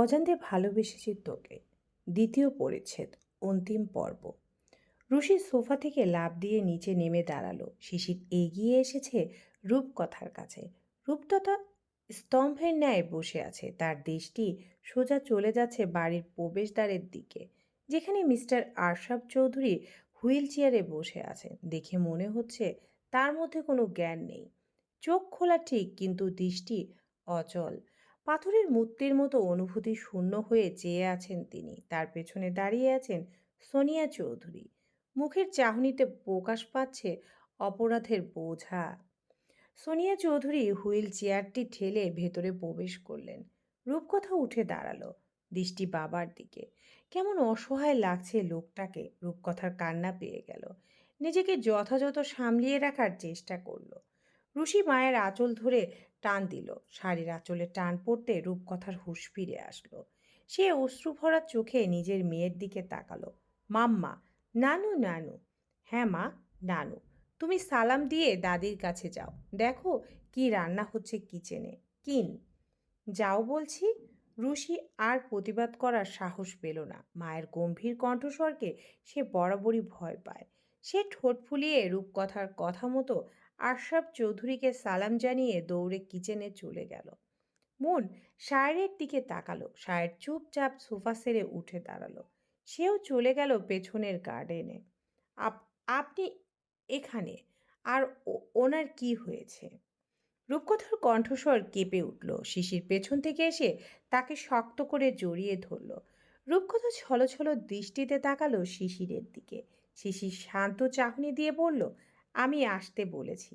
অজান্তে ভালোবেসেছি তোকে। দ্বিতীয় পরিচ্ছেদ, অন্তিম পর্ব। রুশি সোফা থেকে লাফ দিয়ে নিচে নেমে দাঁড়াল। শিশির এগিয়ে এসেছে রূপকথার কাছে। রূপকথা স্তম্ভের ন্যায় বসে আছে। তার দৃষ্টি সোজা চলে যাচ্ছে বাড়ির প্রবেশদ্বারের দিকে, যেখানে মিস্টার আরশাব চৌধুরী হুইল চেয়ারে বসে আছেন। দেখে মনে হচ্ছে তার মধ্যে কোনো জ্ঞান নেই। চোখ খোলা ঠিক, কিন্তু দৃষ্টি অচল। পাথরের মূর্তির মতো অনুভূতি শূন্য হয়ে চেয়ে আছেন তিনি। তার পেছনে দাঁড়িয়ে আছেন সোনিয়া চৌধুরী। মুখের চাহনিতে প্রকাশ পাচ্ছে অপরাধের বোঝা। সোনিয়া চৌধুরী হুইল চেয়ারটি ঠেলে ভেতরে প্রবেশ করলেন। রূপকথা উঠে দাঁড়াল দৃষ্টি বাবার দিকে। কেমন অসহায় লাগছে লোকটাকে, রূপকথার কান্না পেয়ে গেল। নিজেকে যথাযথ সামলিয়ে রাখার চেষ্টা করল। ঋষি মায়ের আঁচল ধরে টান দিল। শাড়ির আঁচলে টান পড়তে রূপকথার হুশ ফিরে আসলো। সে অশ্রু ভরা চোখে নিজের মেয়ের দিকে তাকালো। মাম্মা, নানু নানু। হ্যাঁ মা, নানু। তুমি সালাম দিয়ে দাদির কাছে যাও। দেখো কি রান্না হচ্ছে কিচেনে। কিন। যাও বলছি। রুশি আর প্রতিবাদ করার সাহস পেল না। মায়ের গম্ভীর কণ্ঠস্বরকে সে বরাবরই ভয় পায়। সে ঠোঁট ফুলিয়ে রূপকথার কথা মতো আশরাফ চৌধুরীকে সালাম জানিয়ে দৌড়ে কিচেনে চলে গেল। মন সায়ের দিকে তাকালো। সায়ের চুপচাপ সোফা সেরে উঠে দাঁড়াল। সেও চলে গেল পেছনের গার্ডেনে। আপ, আপনি এখানে? আর ওনার কি হয়েছে? রূপকথার কণ্ঠস্বর কেঁপে উঠল। শিশির পেছন থেকে এসে তাকে শক্ত করে জড়িয়ে ধরল। রূপকথা ছলছল দৃষ্টিতে তাকালো শিশিরের দিকে। শিশির শান্ত চাহনি দিয়ে বলল আমি আসতে বলেছি।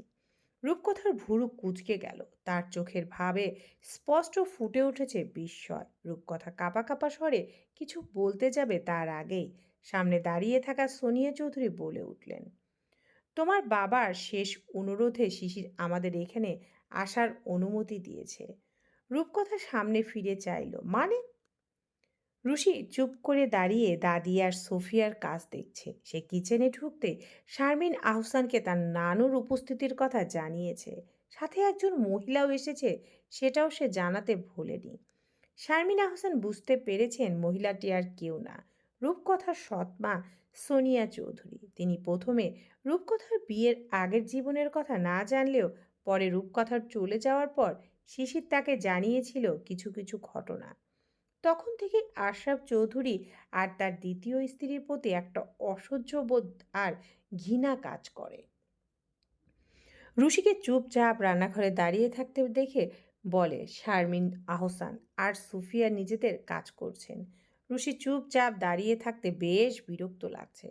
রূপকথার ভুরু কুচকে গেল। তার চোখের ভাবে স্পষ্ট ফুটে উঠেছে বিস্ময়। রূপকথা কাপা কাপা স্বরে কিছু বলতে যাবে তার আগেই সামনে দাঁড়িয়ে থাকা সোনিয়া চৌধুরী বলে উঠলেন, তোমার বাবার শেষ অনুরোধে শিশির আমাদের এখানে আসার অনুমতি দিয়েছে। রূপকথা সামনে ফিরে চাইল মানে রুশি চুপ করে দাঁড়িয়ে দাদি আর সোফিয়ার কাজ দেখছে। সে কিচেনে ঢুকতে শারমিন আহসানকে তার নানুর উপস্থিতির কথা জানিয়েছে। সাথে একজন মহিলাও এসেছে, সেটাও সে জানাতে ভোলেনি। শারমিন আহসান বুঝতে পেরেছেন মহিলাটি আর কেউ না। রূপকথার সৎমা সোনিয়া চৌধুরী। তিনি প্রথমে রূপকথার বিয়ের আগের জীবনের কথা না জানলেও পরে রূপকথার চলে যাওয়ার পর শিশির তাকে জানিয়েছিল কিছু কিছু ঘটনা। তখন থেকে আশরাফ চৌধুরী আর তার দ্বিতীয় স্ত্রীর প্রতি একটা অসহ্য বোধ আর ঘৃণা কাজ করে। ঋষিকে চুপচাপ রান্নাঘরে দাঁড়িয়ে থাকতে দেখে বলে, শারমিন, আহসান আর সুফিয়া নিজেদের কাজ করছেন। ঋষি চুপচাপ দাঁড়িয়ে থাকতে বেশ বিরক্ত লাগছে।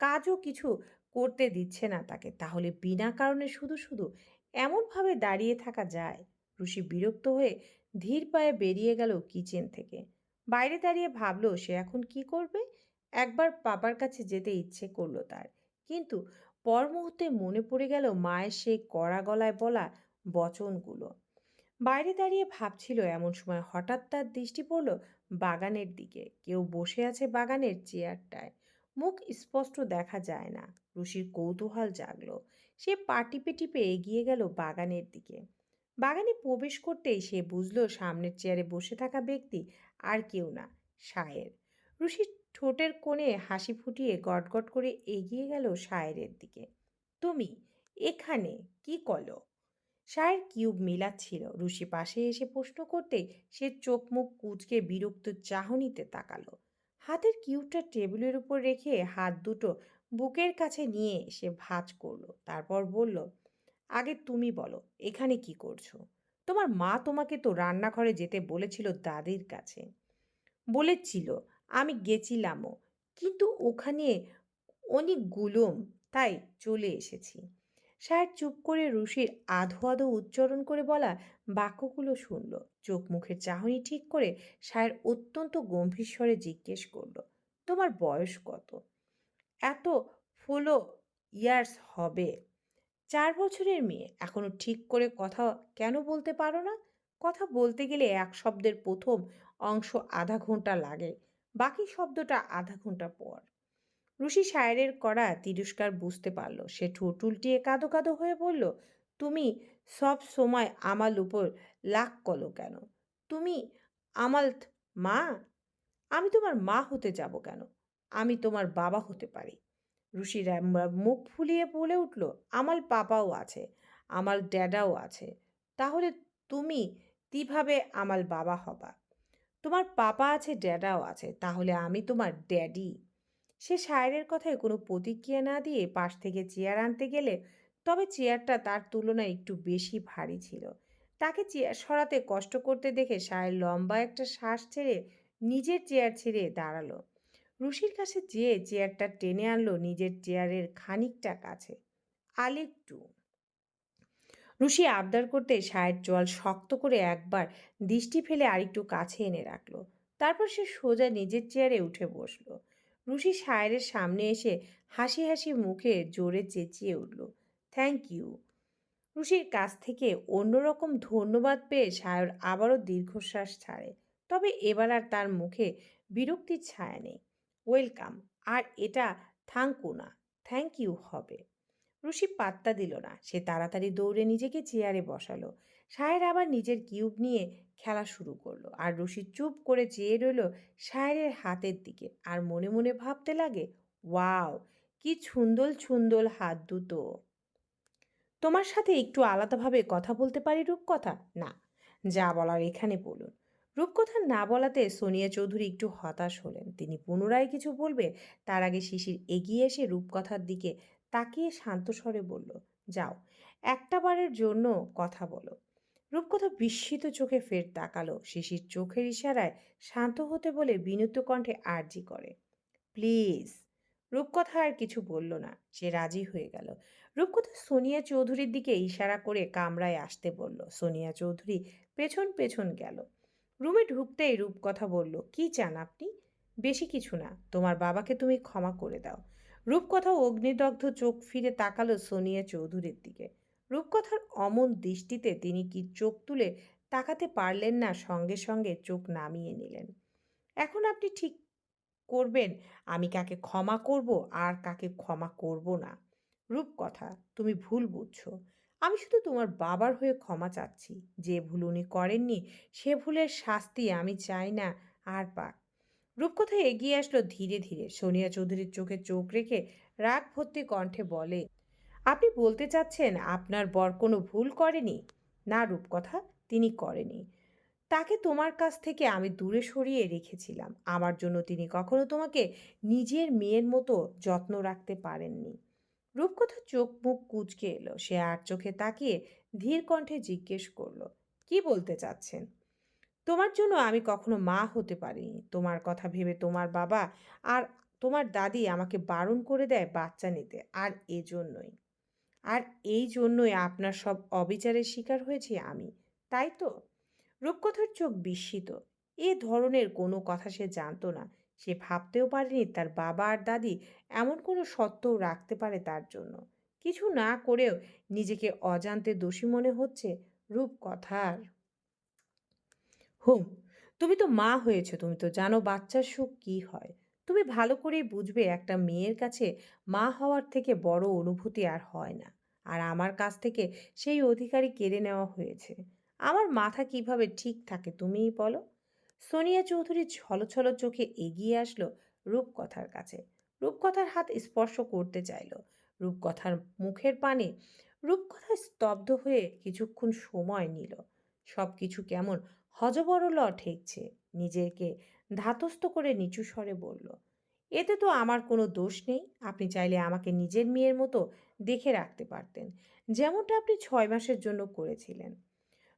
কাজও কিছু করতে দিচ্ছে না তাকে, তাহলে বিনা কারণে শুধু শুধু এমনভাবে দাঁড়িয়ে থাকা যায়? ঋষি বিরক্ত হয়ে ধীর পায়ে বেরিয়ে গেল কিচেন থেকে। বাইরে দাঁড়িয়ে ভাবলো, সে এখন কি করবে? একবার বাবার কাছে যেতে ইচ্ছে করল তার। কিন্তু পর মুহূর্তে মনে পড়ে গেল মায়ের সেই কড়া গলায় বলা বচনগুলো। বাইরে দাঁড়িয়ে ভাবছিল, এমন সময় হঠাৎ তার দৃষ্টি পড়ল বাগানের দিকে। কেউ বসে আছে বাগানের চেয়ারটায়। মুখ স্পষ্ট দেখা যায় না। ঋষির কৌতূহল জাগলো। সে পা টিপে টিপে এগিয়ে গেল বাগানের দিকে। বাগানে প্রবেশ করতেই সে বুঝলো সামনের চেয়ারে বসে থাকা ব্যক্তি আর কেউ না শায়ের ঋষির ঠোঁটের কোণে হাসি ফুটিয়ে গটগট করে এগিয়ে গেল শায়েরের দিকে। তুমি এখানে কি কলো সায়ের কিউব মিলাচ্ছিল। ঋষি পাশে এসে প্রশ্ন করতেই সে চোখ মুখ কুচকে বিরক্ত চাহনিতে তাকালো। হাতের কিউবটা টেবিলের উপর রেখে হাত দুটো বুকের কাছে নিয়ে সে ভাঁজ করল। তারপর বলল আগে তুমি বলো, এখানে কি করছ? তোমার মা তোমাকে তো রান্নাঘরে যেতে বলেছিল দাদির কাছে। বলেছিল, আমি গেছিলামও, কিন্তু ওখানে অনেক গুলম, তাই চলে এসেছি। সাহেব চুপ করে রুশির আধো আধো উচ্চারণ করে বলা বাক্যগুলো শুনল। চোখ মুখের চাহনি ঠিক করে সাহের অত্যন্ত গম্ভীর স্বরে জিজ্ঞেস করল, তোমার বয়স কত? এত ফলো ইয়ার্স হবে। চার বছরের মেয়ে। এখনও ঠিক করে কথা কেন বলতে পারো না? কথা বলতে গেলে এক শব্দের প্রথম অংশ আধা ঘণ্টা লাগে, বাকি শব্দটা আধা ঘণ্টা পর। ঋষি সায়েরের করা তিরস্কার বুঝতে পারল। সে ঠোঁট উল্টিয়ে কাঁদো কাঁদো হয়ে বলল, তুমি সব সময় আমার উপর লাখ কলো কেন? তুমি আমাল মা? আমি তোমার মা হতে যাব কেন? আমি তোমার বাবা হতে পারি। রুশি মুখ ফুলিয়ে বলে উঠল, আমার পাপাও আছে, আমার ড্যাডাও আছে। তাহলে তুমি কীভাবে আমার বাবা হবা? তোমার পাপা আছে, ড্যাডাও আছে, তাহলে আমি তোমার ড্যাডি। সে শায়ের কথায় কোনো প্রতিক্রিয়া না দিয়ে পাশ থেকে চেয়ার আনতে গেলে, তবে চেয়ারটা তার তুলনায় একটু বেশি ভারী ছিল। তাকে চেয়ার সরাতে কষ্ট করতে দেখে শায়ের লম্বা একটা শ্বাস ছেড়ে নিজের চেয়ার ছেড়ে দাঁড়াল। রুশির কাছে যেয়ে চেয়ারটা টেনে আনলো নিজের চেয়ারের খানিকটা কাছে। আলেকটু রুশি আবদার করতে সায়ের জল শক্ত করে একবার দৃষ্টি ফেলে আরেকটু কাছে এনে রাখল। তারপর সে সোজা নিজের চেয়ারে উঠে বসল। রুশি শায়ের সামনে এসে হাসি হাসি মুখে জোরে চেঁচিয়ে উঠল থ্যাংক ইউ রুশির কাছ থেকে অন্যরকম ধন্যবাদ পেয়ে সায়র আবারও দীর্ঘশ্বাস ছাড়ে। তবে এবার আর তার মুখে বিরক্তির ছায়া নেই। ওয়েলকাম। আর এটা থাঙ্কু না, থ্যাংক ইউ হবে। রুশি পাত্তা দিল না। সে তাড়াতাড়ি দৌড়ে নিজেকে চেয়ারে বসালো। সায়ের আবার নিজের কিউব নিয়ে খেলা শুরু করল। আর রুশি চুপ করে চেয়ে রইল সায়েরের হাতের দিকে। আর মনে মনে ভাবতে লাগে, ওয়াও, কি ছুন্দল ছুন্দল হাত দুটো। তোমার সাথে একটু আলাদাভাবে কথা বলতে পারি রূপকথা? না, যা বলার এখানে বলুন। রূপকথা না বলাতে সোনিয়া চৌধুরী একটু হতাশ হলেন। তিনি পুনরায় কিছু বলবে, তার আগে শিশির এগিয়ে এসে রূপকথার দিকে তাকিয়ে শান্ত স্বরে বলল, যাও একটা বারের জন্য কথা বলো। রূপকথা বিস্মিত চোখে ফের তাকালো। শিশির চোখের ইশারায় শান্ত হতে বলে বিনুত কণ্ঠে আর্জি করে, প্লিজ। রূপকথা আর কিছু বলল না, সে রাজি হয়ে গেল। রূপকথা সোনিয়া চৌধুরীর দিকে ইশারা করে কামরায় আসতে বলল। সোনিয়া চৌধুরী পেছন পেছন গেল। রুমে ঢুকতেই রূপকথা বলল, কি চান আপনি? বেশি কিছু না, তোমার বাবাকে তুমি ক্ষমা করে দাও। রূপকথা অগ্নিদগ্ধ চোখ ফিরে তাকালো সোনিয়া চৌধুরীর দিকে। রূপকথার অমন দৃষ্টিতে তিনি কি চোখ তুলে তাকাতে পারলেন না, সঙ্গে সঙ্গে চোখ নামিয়ে নিলেন। এখন আপনি ঠিক করবেন, আমি কাকে ক্ষমা করব আর কাকে ক্ষমা করব না। রূপকথা, তুমি ভুল বুঝছ। আমি শুধু তোমার বাবার হয়ে ক্ষমা চাচ্ছি। যে ভুল উনি করেননি, সে ভুলের শাস্তি আমি চাই না আর পাক রূপকথা এগিয়ে আসলো ধীরে ধীরে। সোনিয়া চৌধুরীর চোখে চোখ রেখে রাগ ভর্তি কণ্ঠে বলে, আপনি বলতে চাচ্ছেন আপনার বর কোনো ভুল করেনি? না রূপকথা, তিনি করেনি। তাকে তোমার কাছ থেকে আমি দূরে সরিয়ে রেখেছিলাম। আমার জন্য তিনি কখনো তোমাকে নিজের মেয়ের মতো যত্ন রাখতে পারেননি। রূপকথা চোখ মুখ কুচকে এলো। সে আর চোখে তাকিয়ে ধীর কণ্ঠে জিজ্ঞেস করল, কি বলতে চাচ্ছেন? তোমার জন্য আমি কখনো মা হতে পারিনি। তোমার কথা ভেবে তোমার বাবা আর তোমার দাদি আমাকে বারণ করে দেয় বাচ্চা নিতে। আর এজন্যই। আর এই জন্যই আপনার সব অবিচারের শিকার হয়েছি আমি। তাই তো? রূপকথার চোখ বিস্মিত। এ ধরনের কোনো কথা সে জানতো না। সে ভাবতেও পারেনি তার বাবা আর দাদি এমন কোনো সত্ত্বও রাখতে পারে তার জন্য। কিছু না করেও নিজেকে অজান্তে দোষী মনে হচ্ছে রূপকথার। হুম, তুমি তো মা হয়েছো, তুমি তো জানো বাচ্চার সুখ কী হয়। তুমি ভালো করেই বুঝবে একটা মেয়ের কাছে মা হওয়ার থেকে বড় অনুভূতি আর হয় না। আর আমার কাছ থেকে সেই অধিকারই কেড়ে নেওয়া হয়েছে। আমার মাথা কীভাবে ঠিক থাকে তুমিই বলো। সোনিয়া চৌধুরী ছলছল চোখে এগিয়ে আসলো রূপকথার কাছে। রূপকথার হাত স্পর্শ করতে চাইল। রূপকথার মুখের পানে রূপকথা স্তব্ধ হয়ে কিছুক্ষণ সময় নিল। সব কিছু কেমন হজবরল ঠেকছে। নিজেকে ধাতস্থ করে নিচু স্বরে বলল, এতে তো আমার কোনো দোষ নেই। আপনি চাইলে আমাকে নিজের মেয়ের মতো দেখে রাখতে পারতেন, যেমনটা আপনি ছয় মাসের জন্য করেছিলেন।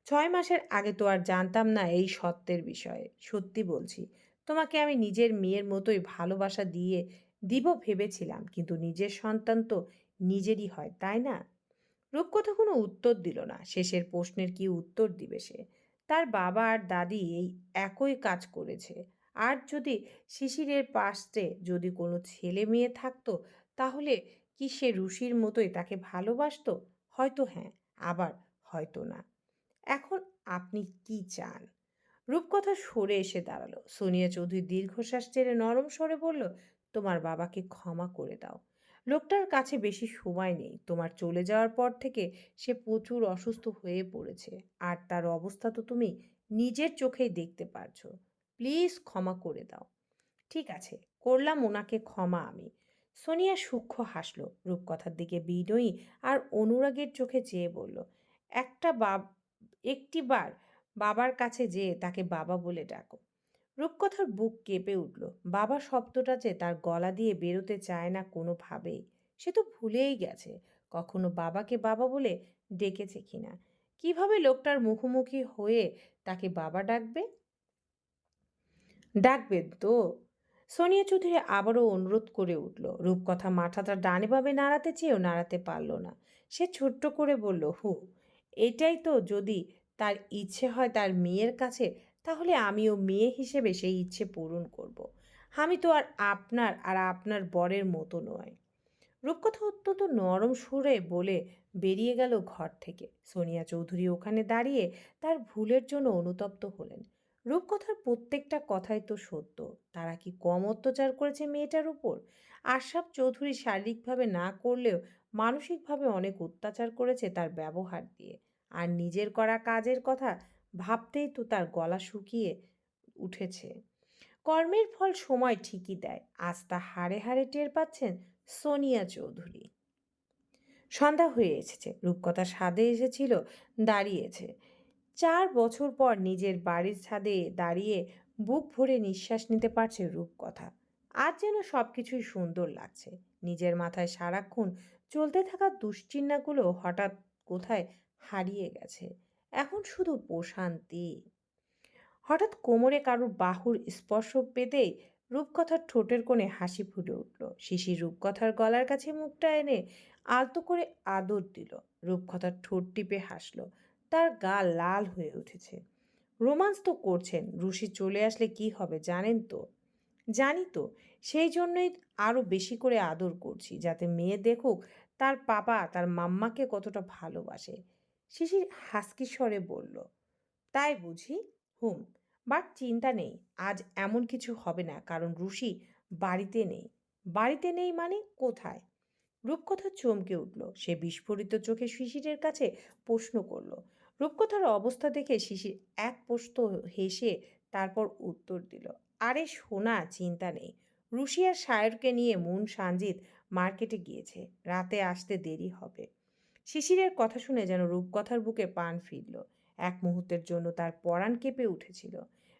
ছয় মাসের আগে তো আর জানতাম না এই সত্যের বিষয়ে। সত্যি বলছি, তোমাকে আমি নিজের মেয়ের মতোই ভালোবাসা দিয়ে দিব ভেবেছিলাম, কিন্তু নিজের সন্তান তো নিজেরই হয়, তাই না? রূপকথা কোনো উত্তর দিল না, শেষের প্রশ্নের কি উত্তর দিবে সে? তার বাবা আর দাদি এই একই কাজ করেছে। আর যদি শিশিরের পাশে যদি কোনো ছেলে মেয়ে থাকতো, তাহলে কি সে ঋষির মতোই তাকে ভালোবাসতো? হয়তো হ্যাঁ আবার হয়তো না। এখন আপনি কি চান? রূপকথা সরে এসে দাঁড়াল। সোনিয়া চৌধুরী দীর্ঘশ্বাস ছেড়ে নরম স্বরে বলল, তোমার বাবাকে ক্ষমা করে দাও। লোকটার কাছে বেশি সময় নেই। তোমার চলে যাওয়ার পর থেকে সে প্রচুর অসুস্থ হয়ে পড়েছে। আর তার অবস্থা তো তুমি নিজের চোখেই দেখতে পারছ। প্লিজ ক্ষমা করে দাও। ঠিক আছে, করলাম ওনাকে ক্ষমা আমি। সোনিয়া সূক্ষ্ম হাসল। রূপকথার দিকে বিনয়ী আর অনুরাগের চোখে চেয়ে বলল, একটা বাব একটি বার বাবার কাছে যেয়ে তাকে বাবা বলে ডাকো। রূপকথার বুক কেঁপে উঠল। বাবা শব্দটা যে তার গলা দিয়ে বেরোতে চায় না কোনোভাবেই, সে তো ভুলেই গেছে। কখনো বাবাকে বাবা বলে ডেকেছে কিনা? কীভাবে লোকটার মুখোমুখি হয়ে তাকে বাবা ডাকবে? ডাকবেন তো? সোনিয়া চৌধুরী আবারও অনুরোধ করে উঠল। রূপকথা মাথাটা ডানে ভাবে নাড়াতে চেয়েও নাড়াতে পারল না। সে ছোট্ট করে বলল, হু। এটাই তো যদি তার ইচ্ছে হয় তার মেয়ের কাছে, তাহলে আমিও মেয়ে হিসেবে সেই ইচ্ছে পূরণ করব। আমি তো আর আপনার আর আপনার বরের মতো নয়। রূপকথা অত্যন্ত নরম সুরে বলে বেরিয়ে গেল ঘর থেকে। সোনিয়া চৌধুরী ওখানে দাঁড়িয়ে তার ভুলের জন্য অনুতপ্ত হলেন। রূপকথার প্রত্যেকটা কথাই তো সত্য। তারা কি কম অত্যাচার করেছে মেয়েটার উপর? আশরাফ চৌধুরী শারীরিকভাবে না করলেও মানসিকভাবে অনেক অত্যাচার করেছে তার ব্যবহার দিয়ে। আর নিজের করা কাজের কথা ভাবতেই তো তার গলা শুকিয়ে উঠেছে। কর্মের ফল সময় ঠিকই দেয়। আজ তা হাড়ে হাড়ে টের পাচ্ছেন সোনিয়া চৌধুরী। সন্ধ্যা হয়ে এসেছে। রূপকথা ছাদে এসেছিল, দাঁড়িয়েছে। চার বছর পর নিজের বাড়ির ছাদে দাঁড়িয়ে বুক ভরে নিঃশ্বাস নিতে পারছে রূপকথা। আজ যেন সব কিছুই সুন্দর লাগছে। নিজের মাথায় সারাক্ষণ চলতে থাকা দুশ্চিন্নাগুলো হঠাৎ কোথায় হারিয়ে গেছে? এখন শুধু প্রশান্তি। হঠাৎ কোমরে কারুর বাহুর স্পর্শ পেতেই রূপকথার ঠোঁটের কোণে হাসি ফুটে উঠল। শিশির রূপকথার গলার কাছে মুখটা এনে আলতো করে আদর দিল। রূপকথার ঠোঁট টিপে হাসল। তার গা লাল হয়ে উঠেছে। রোমান্স তো করছেন। রুশি চলে আসলে কি হবে জানেন তো? জানি তো। সেই জন্যই আরও বেশি করে আদর করছি। যাতে মেয়ে দেখুক তার বাবা তার মাম্মাকে কতটা ভালোবাসে? শিশির হাসকি স্বরে বলল, তাই বুঝি? হুম, বাট চিন্তা নেই, আজ এমন কিছু হবে না, কারণ রুশি বাড়িতে নেই। বাড়িতে নেই মানে কোথায়? রূপকথা চমকে উঠল। সে বিস্ফোরিত চোখে শিশিরের কাছে প্রশ্ন করল। রূপকথার অবস্থা দেখে শিশির এক পোস্ত হেসে তারপর উত্তর দিল, আরে শোনা চিন্তা নেই। রুশিয়ার সায়রকে নিয়ে মুন সানজিৎ মার্কেটে গিয়েছে, রাতে আসতে দেরি হবে। শিশিরের কথা শুনে যেন রূপকথার বুকে পান ফিরল। এক মুহূর্তের জন্য তার পরাণ কেঁপে উঠেছিল।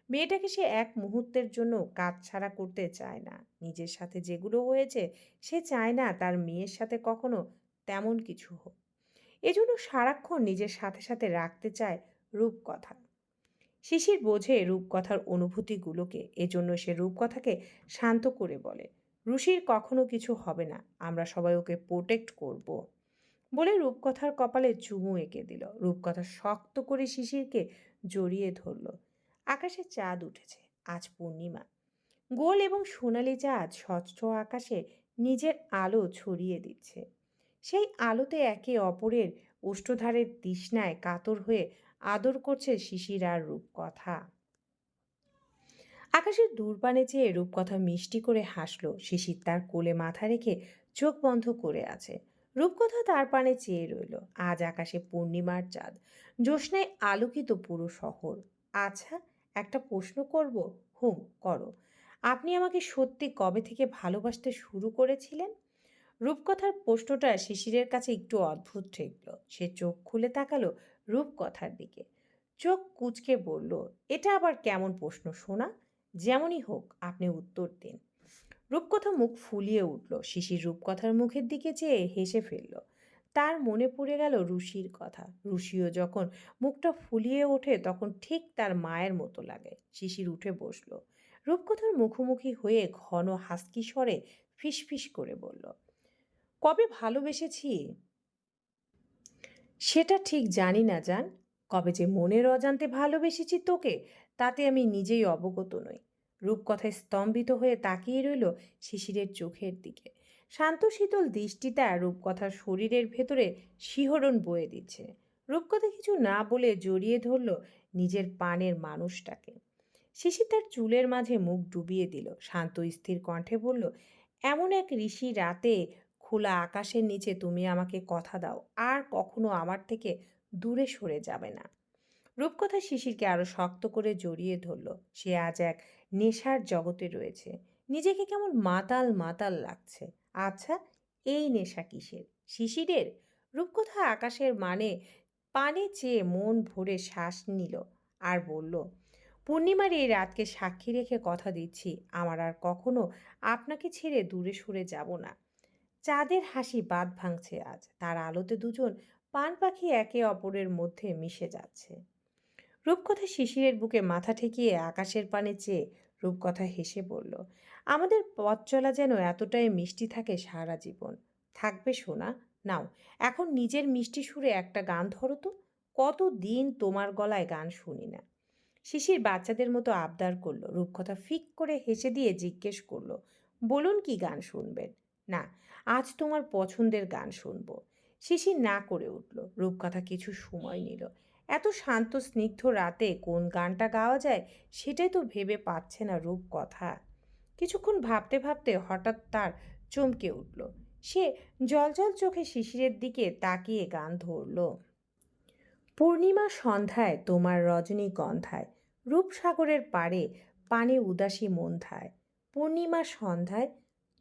মেয়েটাকে সে এক মুহূর্তের জন্য কাজ ছাড়া করতে চায় না। নিজের সাথে যেগুলো হয়েছে, সে চায় না তার মেয়ের সাথে কখনো তেমন কিছু হোক। এজন্য সারাক্ষণ নিজের সাথে সাথে রাখতে চায় রূপকথা। শিশির বোঝে রূপকথার অনুভূতিগুলোকে, এজন্য সে রূপকথাকে শান্ত করে বলে। ঋষির কখনো কিছু হবে না, আমরা সবাই ওকে প্রোটেক্ট করব। বলে রূপকথার কপালে চুমু এঁকে দিল। রূপকথা শক্ত করে শিশিরকে জড়িয়ে ধরল। আকাশে চাঁদ উঠেছে, আজ পূর্ণিমা। গোল এবং সোনালি চাঁদ স্বচ্ছ আকাশে নিজের আলো ছড়িয়ে দিচ্ছে। সেই আলোতে একে অপরের ওষ্ঠধারের তৃষ্ণায় কাতর হয়ে আদর করছে শিশির আর রূপকথা। আকাশের দূরপানে চেয়ে রূপকথা মিষ্টি করে হাসলো শিশির তার কোলে মাথা রেখে চোখ বন্ধ করে আছে। রূপকথা তার পানে চেয়ে রইল, আজ আকাশে পূর্ণিমার চাঁদ, জ্যোৎস্নায় আলোকিত পুরো শহর। আচ্ছা একটা প্রশ্ন করব, হুম, করো। আপনি আমাকে সত্যি কবে থেকে ভালোবাসতে শুরু করেছিলেন? রূপকথার প্রশ্নটা শিশিরের কাছে একটু অদ্ভুত ঠেকল। সে চোখ খুলে তাকালো রূপকথার দিকে। চোখ কুচকে বলল, এটা আবার কেমন প্রশ্ন শোনা যেমনই হোক, আপনি উত্তর দিন। রূপকথা মুখ ফুলিয়ে উঠল, শিশির রূপকথার মুখের দিকে চেয়ে হেসে ফেলল। তার মনে পড়ে গেল ঋষির কথা। ঋষিও যখন মুখটা ফুলিয়ে ওঠে, তখন ঠিক তার মায়ের মতো লাগে। শিশির উঠে বসল। রূপকথার মুখোমুখি হয়ে ঘন হাসকি স্বরে ফিসফিস করে বলল, কবে ভালোবেসেছি? সেটা ঠিক জানি না, জান। কবে যে মনের অজান্তে ভালোবেসেছি তোকে, তাতে আমি নিজেই অবগত নই। রূপকথায় স্তম্ভিত হয়ে তাকিয়ে রইল শিশিরের চোখের দিকে। শান্ত শীতল দৃষ্টিটা রূপকথার শরীরের ভেতরে শিহরণ বয়ে দিচ্ছে। রূপকথা কিছু না বলে জড়িয়ে ধরল নিজের পানের মানুষটাকে। শিশির তার চুলের মাঝে মুখ ডুবিয়ে দিল। শান্ত স্থির কণ্ঠে বলল, এমন এক ঋষি রাতে খোলা আকাশের নিচে তুমি আমাকে কথা দাও, আর কখনো আমার থেকে দূরে সরে যাবে না। রূপকথা শিশিরকে আরও শক্ত করে জড়িয়ে ধরল। সে আজ এক নেশার জগতে রয়েছে। নিজেকে কেমন মাতাল মাতাল লাগছে। আচ্ছা এই নেশা কিসের? শিশিরের? রূপকথা আকাশের মানে পানে চেয়ে মন ভরে শ্বাস নিল আর বলল, পূর্ণিমার এই রাতকে সাক্ষী রেখে কথা দিচ্ছি। আমার আর কখনো আপনাকে ছেড়ে দূরে সরে যাব না। চাঁদের হাসি বাদ ভাঙছে আজ। তার আলোতে দুজন পান পাখি একে অপরের মধ্যে মিশে যাচ্ছে। রূপকথা শিশিরের বুকে মাথা ঠেকিয়ে আকাশের পানে চেয়ে রূপকথা হেসে বলল, আমাদের পথ চলা যেন এতটাই মিষ্টি থাকে সারা জীবন। থাকবে শোনা নাও, এখন নিজের মিষ্টি সুরে একটা গান ধরো তো। কত দিন তোমার গলায় গান শুনি না। শিশির বাচ্চাদের মতো আবদার করল, রূপকথা ফিক করে হেসে দিয়ে জিজ্ঞেস করল, বলুন কি গান শুনবেন? না, আজ তোমার পছন্দের গান শুনব। শিশির না করে উঠল, রূপকথা কিছু সময় নিল। এত শান্ত, স্নিগ্ধ রাতে কোন গানটা গাওয়া যায় সেটাই তো ভেবে পাচ্ছে না রূপকথা। কিছুক্ষণ ভাবতে ভাবতে হঠাৎ তার চমকে উঠল। সে জলজল চোখে শিশিরের দিকে তাকিয়ে গান ধরল। পূর্ণিমা সন্ধ্যায় তোমার রজনীগন্ধায়, রূপসাগরের পাড়ে পানে উদাসী মন্ধায়, পূর্ণিমা সন্ধ্যায়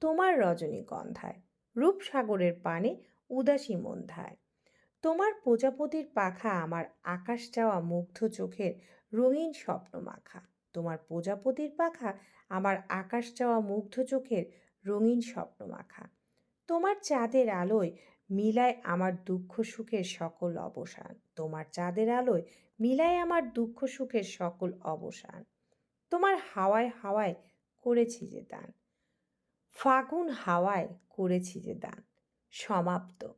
তোমার রজনীগন্ধায়, রূপসাগরের পানে উদাসী মন্ধায়। তোমার প্রজাপতির পাখা আমার আকাশ যাওয়া মুগ্ধ চোখের রঙিন স্বপ্ন মাখা তোমার প্রজাপতির পাখা আমার আকাশ যাওয়া মুগ্ধ চোখের রঙিন স্বপ্ন মাখা তোমার চাঁদের আলোয় মিলায় আমার দুঃখ সুখের সকল অবসান। তোমার চাঁদের আলোয় মিলায় আমার দুঃখ সুখের সকল অবসান। তোমার হাওয়ায় হাওয়ায় করেছি যে দান। ফাগুন হাওয়ায় করেছি যে দান। সমাপ্ত।